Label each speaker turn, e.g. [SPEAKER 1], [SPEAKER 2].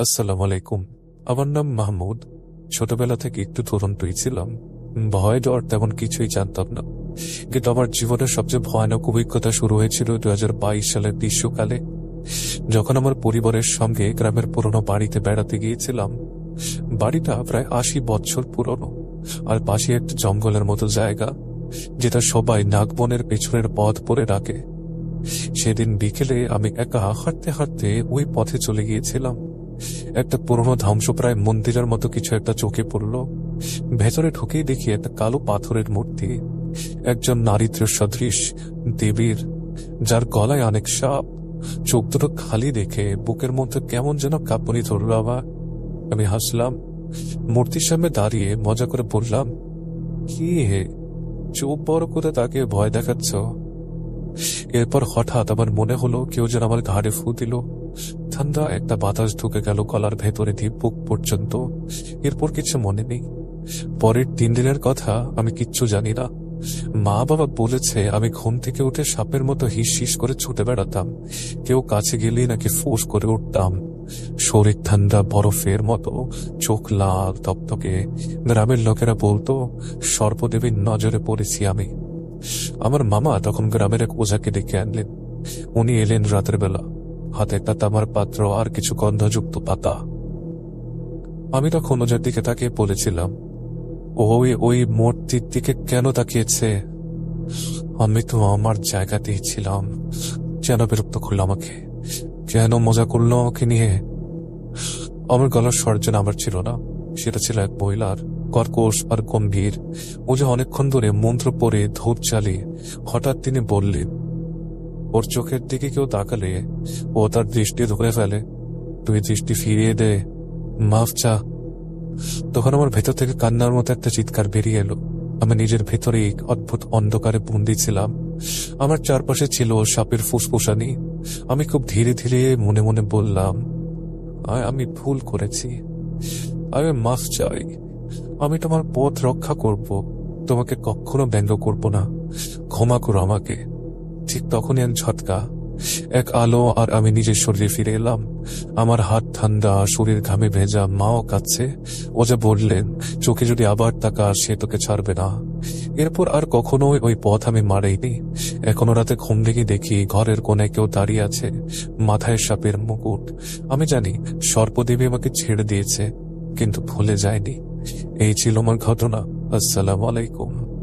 [SPEAKER 1] আসসালামু আলাইকুম। আমার নাম মাহমুদ। ছোটবেলা থেকে একটু দুরন্তই ছিলাম। ভয় ডর তেমন কিছুই জানতাম না। কিন্তু আমার জীবনের সবচেয়ে ভয়ানক অভিজ্ঞতা শুরু হয়েছিল দুই হাজার বাইশ সালের গ্রীষ্মকালে। যখন আমার পরিবারের সঙ্গে গ্রামের পুরনো বাড়িতে বেড়াতে গিয়েছিলাম, বাড়িটা প্রায় আশি বছর পুরনো। আর পাশে একটা জঙ্গলের মতো জায়গা, যেটা সবাই নাগবনের পেছনের পথ পরে রাখে সেদিন বিকেলে আমি একা হাঁটতে হাঁটতে ওই পথে চলে গিয়েছিলাম। একটা পুরনো ধ্বংসপ্রায় মন্দিরের মতো কিছু একটা চোখে পড়ল। ভেতরে ঢুকেই দেখি একটা কালো পাথরের মূর্তি। একজন নারীত্র সদৃশ দেবীর, যার গলায় অনেক সাপ। চোখ দুটো খালি দেখে বুকের মধ্যে কেমন যেন কাঁপুনি ধরল আবার। আমি হাসলাম। মূর্তির সামনে দাঁড়িয়ে মজা করে বললাম, কি হে, চোখ বড় করে তাকে ভয় দেখাচ্ছ? এরপর হঠাৎ আমার মনে হলো কেউ যেন আমার ঘাড়ে ফু দিল। ঠান্ডা একটা বাতাস ঢুকে গেল গলার ভেতরে দিয়ে বুক পর্যন্ত। এরপর কিছু মনে নেই। পরের তিন দিনের কথা আমি কিচ্ছু জানি না। মা বাবা বলেছে আমি ঘুম থেকে উঠে সাপের মতো হিস হিস করে ছুটে বেড়াতাম। কেউ কাছে গেলেই নাকি ফোঁস করে উঠতাম। শরীর ঠান্ডা বরফের মতো, চোখ লাল, তকতকে। গ্রামের লোকেরা বলতো, সর্পদেবীর নজরে পড়েছি আমি। আমার মামা তখন গ্রামের এক ওঝাকে ডেকে আনলেন। উনি এলেন রাতের বেলা। হাতে একটা তামার পাত্র আর কিছু গন্ধযুক্ত পাতা। আমি তখন ওজার দিকে তাকিয়ে বলেছিলাম, ওই ওই মূর্তির দিকে কেন তাকিয়েছে? আমি তো আমার জায়গাতেই ছিলাম। যেন বিরক্ত করল আমাকে? কেন মজা করল আমাকে নিয়ে? আমার গলার স্বর যেন আমার ছিল না, সেটা ছিল এক মহিলার, কর্কশ আর গম্ভীর। ও যে অনেকক্ষণ ধরে মন্ত্র পড়ে, ধূপ চালিয়ে হঠাৎ তিনি বললেন ওর চোখের দিকে কেউ তাকালে ও তার দৃষ্টি ধরে ফেলে। তুই দৃষ্টি ফিরিয়ে দে। মাফ চা। তখন আমার ভেতর থেকে কান্নার মতো একটা চিৎকার বেরিয়ে এলো। আমি নিজের ভেতরে এক অদ্ভুত অন্ধকারে বন্দি ছিলাম। আমার চারপাশে ছিল সাপের ফুসফুসানি। আমি খুব ধীরে ধীরে মনে মনে বললাম "আয়, আমি ভুল করেছি। আমি মাফ চাই। আমি তোমার পথ রক্ষা করব। তোমাকে কখনো ব্যঙ্গ করব না। ক্ষমা করো আমাকে। ঠিক তখনই এক ঝটকা, এক আলো, আর আমি নিজের শরীরে ফিরে এলাম। আমার হাত ঠান্ডা, শরীর ঘামে ভেজা, মাও কাচ্ছে ও যে বললেন, চোখে যদি আবার তাকা সে তোকে ছাড়বে না। এরপর আর কখনো ওই পথ আমি মারাইনি। এখনও রাতে ঘুম থেকে দেখি ঘরের কোনায় কেউ দাঁড়িয়ে আছে, মাথায় সাপের মুকুট। আমি জানি, সর্পদেবী আমাকে ছেড়ে দিয়েছে, কিন্তু ভুলে যায়নি। এই ছিল আমার ঘটনা। আসসালামু আলাইকুম।